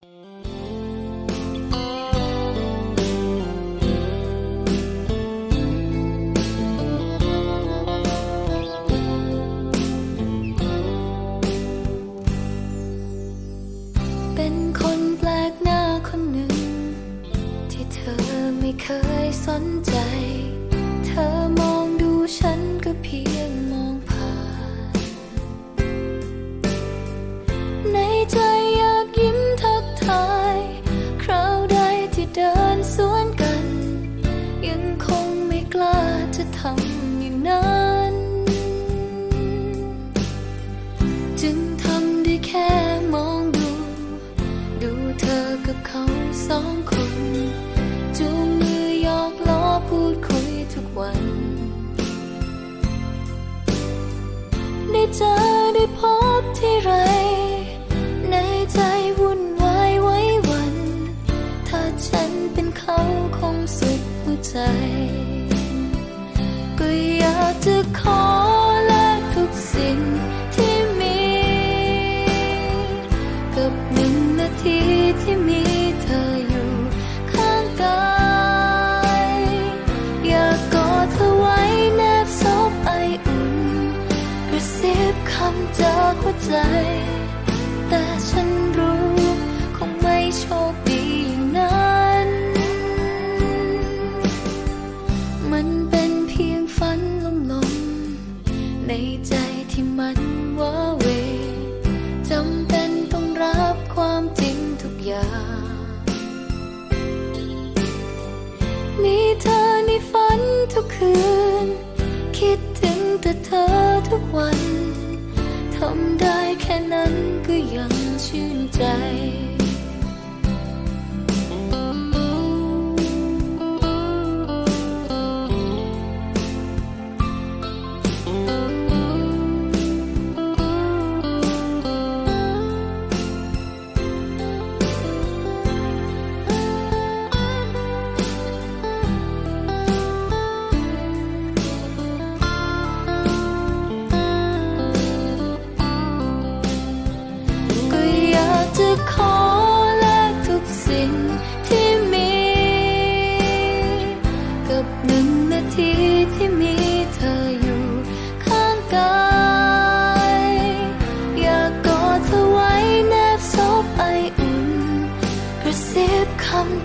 เป็นคนแปลกหน้าคนหนึ่ง ที่เธอไม่เคยสนใจ เธอมองดูฉันก็เพียง จึงทำได้แค่มองดู ดูเธอกับเขาสองคน จูงมือยอกล้อพูดคุยทุกวัน ได้เจอได้พบที่ไร ในใจวุ่นวายไว้วัน ถ้าฉันเป็นเขาคงสุดหัวใจ desire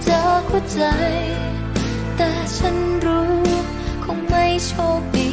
เจอหัวใจ แต่ฉันรู้คงไม่โชคดี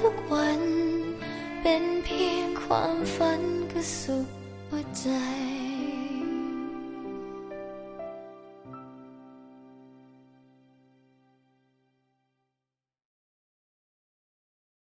ทุกวัน เป็นเพียงความฝันก็สุขหัวใจ